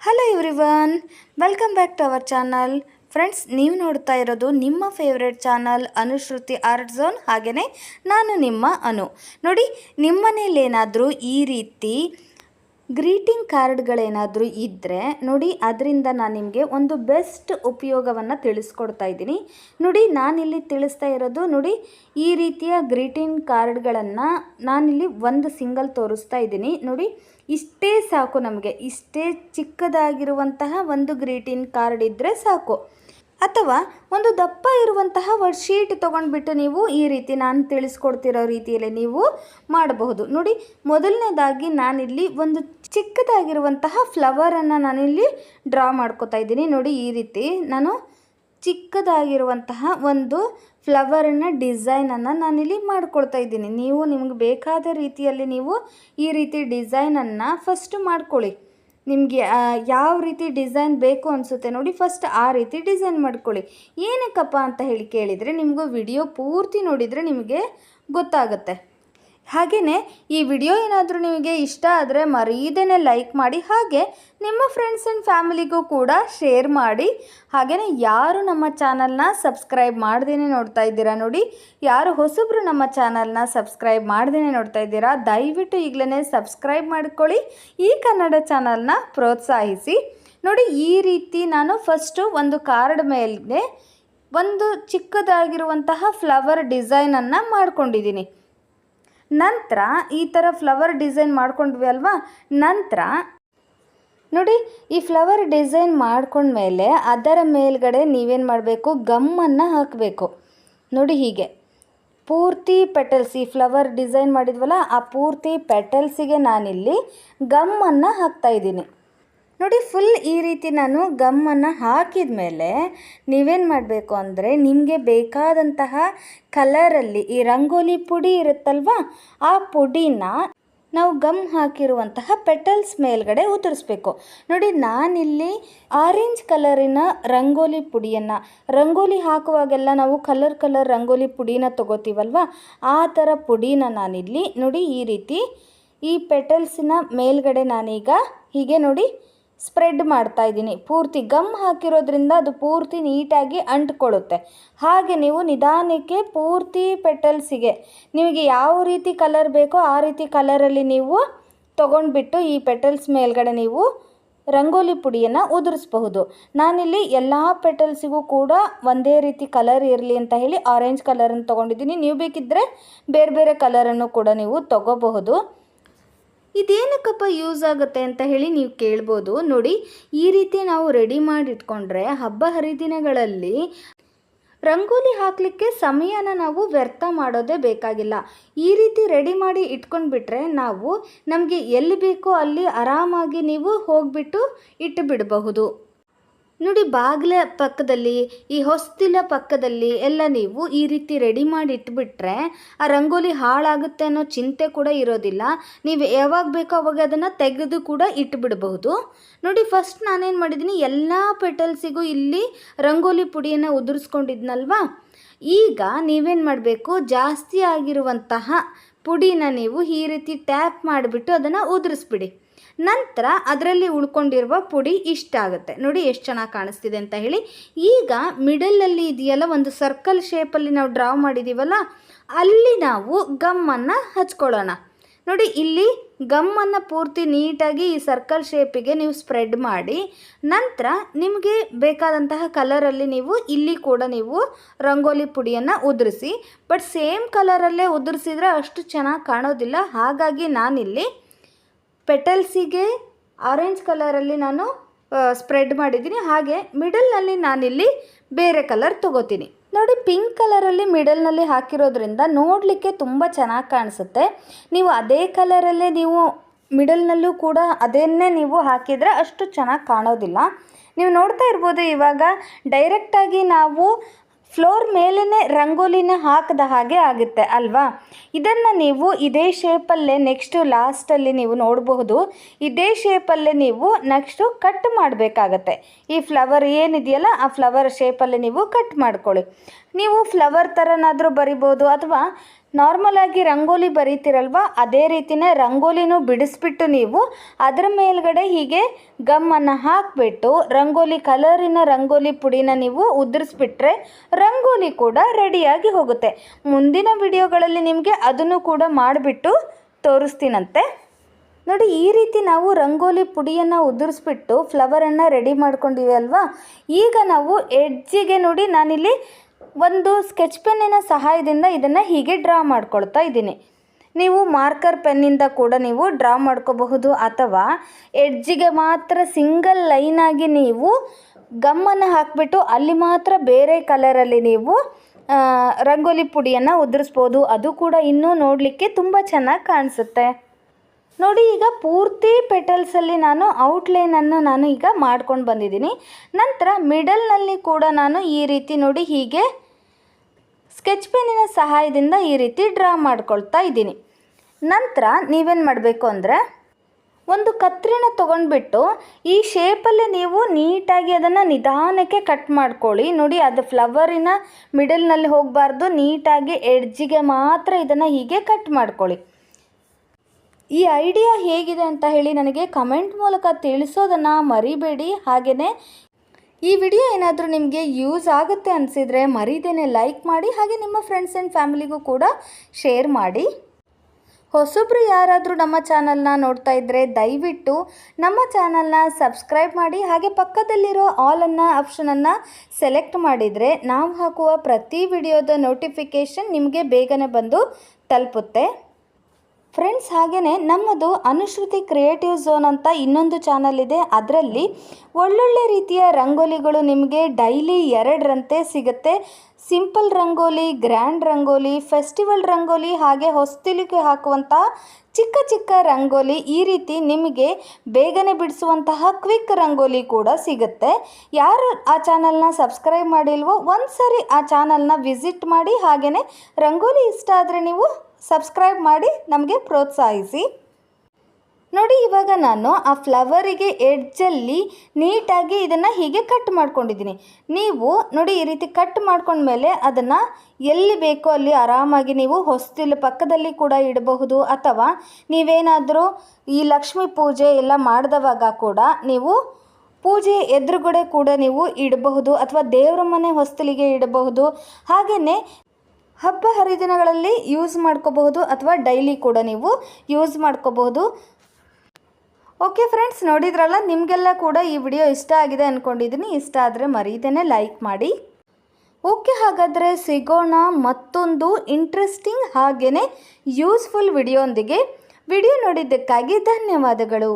Hello everyone welcome back to our channel friends ನೀವು ನೋಡ್ತಾ ಇರೋದು ನಿಮ್ಮ favourite channel Anushruti art zone ಹಾಗೆಯೇ ನಾನು ನಿಮ್ಮ ಅನು. ನೋಡಿ, ನಿಮ್ಮನೇಲಿ ಏನಾದರೂ ಈ ರೀತಿ ಗ್ರೀಟಿಂಗ್ ಕಾರ್ಡ್ಗಳೇನಾದರೂ ಇದ್ದರೆ ನೋಡಿ, ಅದರಿಂದ ನಾನು ನಿಮಗೆ ಒಂದು ಬೆಸ್ಟ್ ಉಪಯೋಗವನ್ನು ತಿಳಿಸ್ಕೊಡ್ತಾ ಇದ್ದೀನಿ. ನೋಡಿ, ನಾನಿಲ್ಲಿ ತಿಳಿಸ್ತಾ ಇರೋದು, ನೋಡಿ, ಈ ರೀತಿಯ ಗ್ರೀಟಿಂಗ್ ಕಾರ್ಡ್ಗಳನ್ನು ನಾನಿಲ್ಲಿ ಒಂದು ಸಿಂಗಲ್ ತೋರಿಸ್ತಾ ಇದ್ದೀನಿ. ನೋಡಿ, ಇಷ್ಟೇ ಸಾಕು ನಮಗೆ. ಇಷ್ಟೇ ಚಿಕ್ಕದಾಗಿರುವಂತಹ ಒಂದು ಗ್ರೀಟಿಂಗ್ ಕಾರ್ಡ್ ಇದ್ದರೆ ಸಾಕು. ಅಥವಾ ಒಂದು ದಪ್ಪ ಇರುವಂತಹ ಒಂದು ಶೀಟ್ ತೊಗೊಂಡ್ಬಿಟ್ಟು ನೀವು ಈ ರೀತಿ ನಾನು ತಿಳಿಸ್ಕೊಡ್ತಿರೋ ರೀತಿಯಲ್ಲಿ ನೀವು ಮಾಡಬಹುದು. ನೋಡಿ, ಮೊದಲನೇದಾಗಿ ನಾನಿಲ್ಲಿ ಒಂದು ಚಿಕ್ಕದಾಗಿರುವಂತಹ ಫ್ಲವರನ್ನು ನಾನಿಲ್ಲಿ ಡ್ರಾ ಮಾಡ್ಕೋತಾ ಇದ್ದೀನಿ. ನೋಡಿ, ಈ ರೀತಿ ನಾನು ಚಿಕ್ಕದಾಗಿರುವಂತಹ ಒಂದು ಫ್ಲವರಿನ ಡಿಸೈನನ್ನು ನಾನಿಲ್ಲಿ ಮಾಡ್ಕೊಳ್ತಾ ಇದ್ದೀನಿ. ನೀವು ನಿಮಗೆ ಬೇಕಾದ ರೀತಿಯಲ್ಲಿ ನೀವು ಈ ರೀತಿ ಡಿಸೈನನ್ನು ಫಸ್ಟ್ ಮಾಡ್ಕೊಳ್ಳಿ. ನಿಮಗೆ ಯಾವ ರೀತಿ ಡಿಸೈನ್ ಬೇಕು ಅನಿಸುತ್ತೆ ನೋಡಿ ಫಸ್ಟ್ ಆ ರೀತಿ ಡಿಸೈನ್ ಮಾಡ್ಕೊಳ್ಳಿ. ಏನಕ್ಕಪ್ಪ ಅಂತ ಹೇಳಿ ಕೇಳಿದರೆ, ನಿಮಗೂ ವಿಡಿಯೋ ಪೂರ್ತಿ ನೋಡಿದರೆ ನಿಮಗೆ ಗೊತ್ತಾಗುತ್ತೆ. ಹಾಗೆಯೇ ಈ ವಿಡಿಯೋ ಏನಾದರೂ ನಿಮಗೆ ಇಷ್ಟ ಆದರೆ ಮರೀದೇನೆ ಲೈಕ್ ಮಾಡಿ, ಹಾಗೆ ನಿಮ್ಮ ಫ್ರೆಂಡ್ಸ್ ಆ್ಯಂಡ್ ಫ್ಯಾಮಿಲಿಗೂ ಕೂಡ ಶೇರ್ ಮಾಡಿ. ಹಾಗೆಯೇ ಯಾರು ನಮ್ಮ ಚಾನಲ್ನ ಸಬ್ಸ್ಕ್ರೈಬ್ ಮಾಡ್ದೇನೆ ನೋಡ್ತಾ ಇದ್ದೀರಾ ನೋಡಿ, ಯಾರು ಹೊಸಬ್ರು ನಮ್ಮ ಚಾನಲ್ನ ಸಬ್ಸ್ಕ್ರೈಬ್ ಮಾಡ್ದೇನೆ ನೋಡ್ತಾ ಇದ್ದೀರಾ, ದಯವಿಟ್ಟು ಈಗಲೇ ಸಬ್ಸ್ಕ್ರೈಬ್ ಮಾಡ್ಕೊಳ್ಳಿ, ಈ ಕನ್ನಡ ಚಾನಲ್ನ ಪ್ರೋತ್ಸಾಹಿಸಿ. ನೋಡಿ, ಈ ರೀತಿ ನಾನು ಫಸ್ಟು ಒಂದು ಕಾರ್ಡ್ ಮೇಲೆ ಒಂದು ಚಿಕ್ಕದಾಗಿರುವಂತಹ ಫ್ಲವರ್ ಡಿಸೈನನ್ನು ಮಾಡ್ಕೊಂಡಿದ್ದೀನಿ. ನಂತರ ಈ ಥರ ಫ್ಲವರ್ ಡಿಸೈನ್ ಮಾಡ್ಕೊಂಡ್ವಿ ಅಲ್ವಾ? ನಂತರ ನೋಡಿ, ಈ ಫ್ಲವರ್ ಡಿಸೈನ್ ಮಾಡ್ಕೊಂಡ್ಮೇಲೆ ಅದರ ಮೇಲ್ಗಡೆ ನೀವೇನು ಮಾಡಬೇಕು? ಗಮ್ಮನ್ನು ಹಾಕಬೇಕು. ನೋಡಿ ಹೀಗೆ. ಪೂರ್ತಿ ಪೆಟಲ್ಸ್, ಈ ಫ್ಲವರ್ ಡಿಸೈನ್ ಮಾಡಿದ್ವಲ್ಲ, ಆ ಪೂರ್ತಿ ಪೆಟಲ್ಸಿಗೆ ನಾನಿಲ್ಲಿ ಗಮ್ಮನ್ನು ಹಾಕ್ತಾಯಿದ್ದೀನಿ ನೋಡಿ ಫುಲ್ ಈ ರೀತಿ ನಾನು ಗಮ್ಮನ್ನು ಹಾಕಿದ ಮೇಲೆ ನೀವೇನು ಮಾಡಬೇಕು ಅಂದರೆ, ನಿಮಗೆ ಬೇಕಾದಂತಹ ಕಲರಲ್ಲಿ ಈ ರಂಗೋಲಿ ಪುಡಿ ಇರುತ್ತಲ್ವ, ಆ ಪುಡಿನ ನಾವು ಗಮ್ ಹಾಕಿರುವಂತಹ ಪೆಟಲ್ಸ್ ಮೇಲ್ಗಡೆ ಉದುರಿಸ್ಬೇಕು ನೋಡಿ, ನಾನಿಲ್ಲಿ ಆರೆಂಜ್ ಕಲರಿನ ರಂಗೋಲಿ ಪುಡಿಯನ್ನು, ರಂಗೋಲಿ ಹಾಕುವಾಗೆಲ್ಲ ನಾವು ಕಲರ್ ಕಲರ್ ರಂಗೋಲಿ ಪುಡಿನ ತೊಗೋತೀವಲ್ವ, ಆ ಥರ ಪುಡಿನ ನಾನಿಲ್ಲಿ ನೋಡಿ ಈ ರೀತಿ ಈ ಪೆಟಲ್ಸಿನ ಮೇಲ್ಗಡೆ ನಾನೀಗ ಹೀಗೆ ನೋಡಿ ಸ್ಪ್ರೆಡ್ ಮಾಡ್ತಾ ಇದ್ದೀನಿ. ಪೂರ್ತಿ ಗಮ್ ಹಾಕಿರೋದ್ರಿಂದ ಅದು ಪೂರ್ತಿ ನೀಟಾಗಿ ಅಂಟ್ಕೊಳ್ಳುತ್ತೆ. ಹಾಗೆ ನೀವು ನಿಧಾನಕ್ಕೆ ಪೂರ್ತಿ ಪೆಟಲ್ಸಿಗೆ ನಿಮಗೆ ಯಾವ ರೀತಿ ಕಲರ್ ಬೇಕೋ ಆ ರೀತಿ ಕಲರಲ್ಲಿ ನೀವು ತೊಗೊಂಡ್ಬಿಟ್ಟು ಈ ಪೆಟಲ್ಸ್ ಮೇಲ್ಗಡೆ ನೀವು ರಂಗೋಲಿ ಪುಡಿಯನ್ನು ಉದುರಿಸಬಹುದು. ನಾನಿಲ್ಲಿ ಎಲ್ಲ ಪೆಟಲ್ಸಿಗೂ ಕೂಡ ಒಂದೇ ರೀತಿ ಕಲರ್ ಇರಲಿ ಅಂತ ಹೇಳಿ ಆರೆಂಜ್ ಕಲರನ್ನು ತೊಗೊಂಡಿದ್ದೀನಿ. ನೀವು ಬೇಕಿದ್ದರೆ ಬೇರೆ ಬೇರೆ ಕಲರನ್ನು ಕೂಡ ನೀವು ತೊಗೋಬಹುದು. ಇದೇನಕ್ಕಪ್ಪ ಯೂಸ್ ಆಗುತ್ತೆ ಅಂತ ಹೇಳಿ ನೀವು ಕೇಳ್ಬೋದು. ನೋಡಿ, ಈ ರೀತಿ ನಾವು ರೆಡಿ ಮಾಡಿ ಇಟ್ಕೊಂಡ್ರೆ ಹಬ್ಬ ಹರಿದಿನಗಳಲ್ಲಿ ರಂಗೋಲಿ ಹಾಕಲಿಕ್ಕೆ ಸಮಯನ ನಾವು ವ್ಯರ್ಥ ಮಾಡೋದೇ ಬೇಕಾಗಿಲ್ಲ. ಈ ರೀತಿ ರೆಡಿ ಮಾಡಿ ಇಟ್ಕೊಂಡ್ಬಿಟ್ರೆ ನಾವು ನಮಗೆ ಎಲ್ಲಿ ಬೇಕೋ ಅಲ್ಲಿ ಆರಾಮಾಗಿ ನೀವು ಹೋಗಿಬಿಟ್ಟು ಇಟ್ಟು ಬಿಡಬಹುದು ನೋಡಿ ಬಾಗಿಲ ಪಕ್ಕದಲ್ಲಿ, ಈ ಹೊಸ್ತಿಲ ಪಕ್ಕದಲ್ಲಿ ಎಲ್ಲ ನೀವು ಈ ರೀತಿ ರೆಡಿ ಮಾಡಿ ಇಟ್ಬಿಟ್ರೆ ಆ ರಂಗೋಲಿ ಹಾಳಾಗುತ್ತೆ ಅನ್ನೋ ಚಿಂತೆ ಕೂಡ ಇರೋದಿಲ್ಲ. ನೀವು ಯಾವಾಗ ಬೇಕೋ ಅವಾಗ ಅದನ್ನು ತೆಗೆದು ಕೂಡ ಇಟ್ಬಿಡಬಹುದು. ನೋಡಿ ಫಸ್ಟ್ ನಾನೇನು ಮಾಡಿದ್ದೀನಿ, ಎಲ್ಲ ಪೆಟಲ್ಸಿಗೂ ಇಲ್ಲಿ ರಂಗೋಲಿ ಪುಡಿಯನ್ನು ಉದುರಿಸ್ಕೊಂಡಿದ್ನಲ್ವಾ? ಈಗ ನೀವೇನು ಮಾಡಬೇಕು, ಜಾಸ್ತಿ ಆಗಿರುವಂತಹ ಪುಡಿನ ನೀವು ಈ ರೀತಿ ಟ್ಯಾಪ್ ಮಾಡಿಬಿಟ್ಟು ಅದನ್ನು ಉದುರಿಸ್ಬಿಡಿ. ನಂತರ ಅದರಲ್ಲಿ ಉಳ್ಕೊಂಡಿರುವ ಪುಡಿ ಇಷ್ಟ ಆಗುತ್ತೆ. ನೋಡಿ ಎಷ್ಟು ಚೆನ್ನಾಗಿ ಕಾಣಿಸ್ತಿದೆ ಅಂತ ಹೇಳಿ. ಈಗ ಮಿಡಲಲ್ಲಿ ಇದೆಯಲ್ಲ, ಒಂದು ಸರ್ಕಲ್ ಶೇಪಲ್ಲಿ ನಾವು ಡ್ರಾ ಮಾಡಿದ್ದೀವಲ್ಲ ಅಲ್ಲಿ ನಾವು ಗಮ್ಮನ್ನು ಹಚ್ಕೊಳ್ಳೋಣ. ನೋಡಿ, ಇಲ್ಲಿ ಗಮ್ಮನ್ನು ಪೂರ್ತಿ ನೀಟಾಗಿ ಈ ಸರ್ಕಲ್ ಶೇಪಿಗೆ ನೀವು ಸ್ಪ್ರೆಡ್ ಮಾಡಿ, ನಂತರ ನಿಮಗೆ ಬೇಕಾದಂತಹ ಕಲರಲ್ಲಿ ನೀವು, ಇಲ್ಲಿ ಕೂಡ ನೀವು ರಂಗೋಲಿ ಪುಡಿಯನ್ನು ಉದುರಿಸಿ. ಬಟ್ ಸೇಮ್ ಕಲರಲ್ಲೇ ಉದುರಿಸಿದ್ರೆ ಅಷ್ಟು ಚೆನ್ನಾಗಿ ಕಾಣೋದಿಲ್ಲ. ಹಾಗಾಗಿ ನಾನಿಲ್ಲಿ ಪೆಟಲ್ಸಿಗೆ ಆರೆಂಜ್ ಕಲರಲ್ಲಿ ನಾನು ಸ್ಪ್ರೆಡ್ ಮಾಡಿದ್ದೀನಿ. ಹಾಗೆ ಮಿಡಲ್ನಲ್ಲಿ ನಾನಿಲ್ಲಿ ಬೇರೆ ಕಲರ್ ತೊಗೋತೀನಿ. ನೋಡಿ ಪಿಂಕ್ ಕಲರಲ್ಲಿ ಮಿಡಲ್ನಲ್ಲಿ ಹಾಕಿರೋದ್ರಿಂದ ನೋಡಲಿಕ್ಕೆ ತುಂಬ ಚೆನ್ನಾಗಿ ಕಾಣಿಸುತ್ತೆ. ನೀವು ಅದೇ ಕಲರಲ್ಲೇ ನೀವು ಮಿಡಲ್ನಲ್ಲೂ ಕೂಡ ಅದನ್ನೇ ನೀವು ಹಾಕಿದರೆ ಅಷ್ಟು ಚೆನ್ನಾಗಿ ಕಾಣೋದಿಲ್ಲ. ನೀವು ನೋಡ್ತಾ ಇರ್ಬೋದು ಇವಾಗ ಡೈರೆಕ್ಟಾಗಿ ನಾವು ಫ್ಲೋರ್ ಮೇಲೇ ರಂಗೋಲಿನ ಹಾಕಿದ ಹಾಗೆ ಆಗುತ್ತೆ, ಅಲ್ವಾ? ಇದನ್ನು ನೀವು ಇದೇ ಶೇಪಲ್ಲೇ ನೆಕ್ಸ್ಟು ಲಾಸ್ಟಲ್ಲಿ ನೀವು ನೋಡಬಹುದು. ಇದೇ ಶೇಪಲ್ಲೇ ನೀವು ನೆಕ್ಸ್ಟು ಕಟ್ ಮಾಡಬೇಕಾಗತ್ತೆ. ಈ ಫ್ಲವರ್ ಏನಿದೆಯಲ್ಲ, ಆ ಫ್ಲವರ್ ಶೇಪಲ್ಲೇ ನೀವು ಕಟ್ ಮಾಡ್ಕೊಳ್ಳಿ. ನೀವು ಫ್ಲವರ್ ಥರನಾದರೂ ಬರಿಬೋದು ಅಥವಾ ನಾರ್ಮಲ್ ಆಗಿ ರಂಗೋಲಿ ಬರೀತಿರಲ್ವ? ಅದೇ ರೀತಿನೇ ರಂಗೋಲಿನೂ ಬಿಡಿಸ್ಬಿಟ್ಟು ನೀವು ಅದರ ಮೇಲ್ಗಡೆ ಹೀಗೆ ಗಮ್ಮನ್ನು ಹಾಕಿಬಿಟ್ಟು ರಂಗೋಲಿ ಕಲರಿನ ರಂಗೋಲಿ ಪುಡಿನ ನೀವು ಉದುರಿಸ್ಬಿಟ್ರೆ ರಂಗೋಲಿ ಕೂಡ ರೆಡಿಯಾಗಿ ಹೋಗುತ್ತೆ. ಮುಂದಿನ ವಿಡಿಯೋಗಳಲ್ಲಿ ನಿಮಗೆ ಅದನ್ನು ಕೂಡ ಮಾಡಿಬಿಟ್ಟು ತೋರಿಸ್ತೀನಂತೆ. ನೋಡಿ, ಈ ರೀತಿ ನಾವು ರಂಗೋಲಿ ಪುಡಿಯನ್ನು ಉದುರಿಸ್ಬಿಟ್ಟು ಫ್ಲವರನ್ನು ರೆಡಿ ಮಾಡ್ಕೊಂಡಿವಿ ಅಲ್ವಾ? ಈಗ ನಾವು ಎಡ್ಜಿಗೆ ನೋಡಿ ನಾನಿಲ್ಲಿ ಒಂದು ಸ್ಕೆಚ್ ಪೆನ್ನಿನ ಸಹಾಯದಿಂದ ಇದನ್ನು ಹೀಗೆ ಡ್ರಾ ಮಾಡ್ಕೊಳ್ತಾ ಇದ್ದೀನಿ. ನೀವು ಮಾರ್ಕರ್ ಪೆನ್ನಿಂದ ಕೂಡ ನೀವು ಡ್ರಾ ಮಾಡ್ಕೋಬಹುದು ಅಥವಾ ಎಡ್ಜಿಗೆ ಮಾತ್ರ ಸಿಂಗಲ್ ಲೈನಾಗಿ ನೀವು ಗಮ್ಮನ್ನು ಹಾಕಿಬಿಟ್ಟು ಅಲ್ಲಿ ಮಾತ್ರ ಬೇರೆ ಕಲರಲ್ಲಿ ನೀವು ರಂಗೋಲಿ ಪುಡಿಯನ್ನು ಉದುರಿಸ್ಬೋದು. ಅದು ಕೂಡ ಇನ್ನೂ ನೋಡಲಿಕ್ಕೆ ತುಂಬ ಚೆನ್ನಾಗಿ ಕಾಣಿಸುತ್ತೆ. ನೋಡಿ, ಈಗ ಪೂರ್ತಿ ಪೆಟಲ್ಸಲ್ಲಿ ನಾನು ಔಟ್ಲೈನನ್ನು ನಾನು ಈಗ ಮಾಡ್ಕೊಂಡು ಬಂದಿದ್ದೀನಿ. ನಂತರ ಮಿಡಲ್ನಲ್ಲಿ ಕೂಡ ನಾನು ಈ ರೀತಿ ನೋಡಿ, ಹೀಗೆ ಸ್ಕೆಚ್ ಪೆನ್ನಿನ ಸಹಾಯದಿಂದ ಈ ರೀತಿ ಡ್ರಾ ಮಾಡ್ಕೊಳ್ತಾ ಇದ್ದೀನಿ. ನಂತರ ನೀವೇನು ಮಾಡಬೇಕು ಅಂದರೆ, ಒಂದು ಕತ್ರಿನ ತೊಗೊಂಡ್ಬಿಟ್ಟು ಈ ಶೇಪಲ್ಲಿ ನೀವು ನೀಟಾಗಿ ಅದನ್ನು ನಿಧಾನಕ್ಕೆ ಕಟ್ ಮಾಡ್ಕೊಳ್ಳಿ. ನೋಡಿ, ಅದು ಫ್ಲವರಿನ ಮಿಡಲ್ನಲ್ಲಿ ಹೋಗಬಾರ್ದು. ನೀಟಾಗಿ ಎಡ್ಜಿಗೆ ಮಾತ್ರ ಇದನ್ನು ಹೀಗೆ ಕಟ್ ಮಾಡ್ಕೊಳ್ಳಿ. ಈ ಐಡಿಯಾ ಹೇಗಿದೆ ಅಂತ ಹೇಳಿ ನನಗೆ ಕಮೆಂಟ್ ಮೂಲಕ ತಿಳಿಸೋದನ್ನು ಮರಿಬೇಡಿ. ಹಾಗೆಯೇ ಈ ವಿಡಿಯೋ ಏನಾದರೂ ನಿಮಗೆ ಯೂಸ್ ಆಗುತ್ತೆ ಅನಿಸಿದರೆ ಮರಿದೇನೆ ಲೈಕ್ ಮಾಡಿ, ಹಾಗೆ ನಿಮ್ಮ ಫ್ರೆಂಡ್ಸ್ ಆ್ಯಂಡ್ ಫ್ಯಾಮಿಲಿಗೂ ಕೂಡ ಶೇರ್ ಮಾಡಿ. ಹೊಸಬ್ರು ಯಾರಾದರೂ ನಮ್ಮ ಚಾನಲ್ನ ನೋಡ್ತಾ ಇದ್ದರೆ ದಯವಿಟ್ಟು ನಮ್ಮ ಚಾನಲ್ನ ಸಬ್ಸ್ಕ್ರೈಬ್ ಮಾಡಿ, ಹಾಗೆ ಪಕ್ಕದಲ್ಲಿರೋ ಆಲ್ ಅನ್ನ ಆಪ್ಷನನ್ನು ಸೆಲೆಕ್ಟ್ ಮಾಡಿದರೆ ನಾವು ಹಾಕುವ ಪ್ರತಿ ವಿಡಿಯೋದ ನೋಟಿಫಿಕೇಷನ್ ನಿಮಗೆ ಬೇಗನೆ ಬಂದು ತಲುಪುತ್ತೆ. ಫ್ರೆಂಡ್ಸ್ ಹಾಗೆಯೇ ನಮ್ಮದು ಅನುಶ್ರುತಿ ಕ್ರಿಯೇಟಿವ್ ಝೋನ್ ಅಂತ ಇನ್ನೊಂದು ಚಾನಲ್ ಇದೆ. ಅದರಲ್ಲಿ ಒಳ್ಳೊಳ್ಳೆ ರೀತಿಯ ರಂಗೋಲಿಗಳು ನಿಮಗೆ ಡೈಲಿ ಎರಡರಂತೆ ಸಿಗುತ್ತೆ. Simple rangoli, grand rangoli, festival rangoli, ಹಾಗೆ ಹೊಸ್ತಿಲಿಗೆ ಹಾಕುವಂತಹ ಚಿಕ್ಕ ಚಿಕ್ಕ ರಂಗೋಲಿ ಈ ರೀತಿ ನಿಮಗೆ ಬೇಗನೆ ಬಿಡಿಸುವಂತಹ ಕ್ವಿಕ್ ರಂಗೋಲಿ ಕೂಡ ಸಿಗುತ್ತೆ. ಯಾರು ಆ ಚಾನಲ್ನ ಸಬ್ಸ್ಕ್ರೈಬ್ ಮಾಡಿಲ್ವೋ ಒಂದು ಸರಿ ಆ ಚಾನಲ್ನ ವಿಸಿಟ್ ಮಾಡಿ. ಹಾಗೆಯೇ ರಂಗೋಲಿ ಇಷ್ಟ ಆದರೆ ನೀವು ಸಬ್ಸ್ಕ್ರೈಬ್ ಮಾಡಿ ನಮಗೆ ಪ್ರೋತ್ಸಾಹಿಸಿ. ನೋಡಿ, ಇವಾಗ ನಾನು ಆ ಫ್ಲವರಿಗೆ ಎಡ್ಜಲ್ಲಿ ನೀಟಾಗಿ ಇದನ್ನು ಹೀಗೆ ಕಟ್ ಮಾಡ್ಕೊಂಡಿದ್ದೀನಿ. ನೀವು ನೋಡಿ, ಈ ರೀತಿ ಕಟ್ ಮಾಡ್ಕೊಂಡ್ಮೇಲೆ ಅದನ್ನು ಎಲ್ಲಿ ಬೇಕೋ ಅಲ್ಲಿ ಆರಾಮಾಗಿ ನೀವು ಹೊಸ್ತಿಲ್ ಪಕ್ಕದಲ್ಲಿ ಕೂಡ ಇಡಬಹುದು. ಅಥವಾ ನೀವೇನಾದರೂ ಈ ಲಕ್ಷ್ಮಿ ಪೂಜೆ ಎಲ್ಲ ಮಾಡಿದವಾಗ ಕೂಡ ನೀವು ಪೂಜೆ ಎದುರುಗಡೆ ಕೂಡ ನೀವು ಇಡಬಹುದು. ಅಥವಾ ದೇವರ ಮನೆ ಹೊಸ್ತಿಲಿಗೆ ಇಡಬಹುದು. ಹಾಗೆಯೇ ಹಬ್ಬ ಹರಿದಿನಗಳಲ್ಲಿ ಯೂಸ್ ಮಾಡ್ಕೋಬಹುದು ಅಥವಾ ಡೈಲಿ ಕೂಡ ನೀವು ಯೂಸ್ ಮಾಡ್ಕೋಬಹುದು. ಓಕೆ ಫ್ರೆಂಡ್ಸ್ ನೋಡಿದ್ರಲ್ಲ, ನಿಮಗೆಲ್ಲ ಕೂಡ ಈ ವಿಡಿಯೋ ಇಷ್ಟ ಆಗಿದೆ ಅಂದ್ಕೊಂಡಿದ್ದೀನಿ ಇಷ್ಟ ಆದರೆ ಮರೀದೇನೆ ಲೈಕ್ ಮಾಡಿ. ಓಕೆ ಹಾಗಾದರೆ ಸಿಗೋಣ ಮತ್ತೊಂದು ಇಂಟ್ರೆಸ್ಟಿಂಗ್ ಹಾಗೆಯೇ ಯೂಸ್ಫುಲ್ ವಿಡಿಯೋಂದಿಗೆ. ವಿಡಿಯೋ ನೋಡಿದ್ದಕ್ಕಾಗಿ ಧನ್ಯವಾದಗಳು.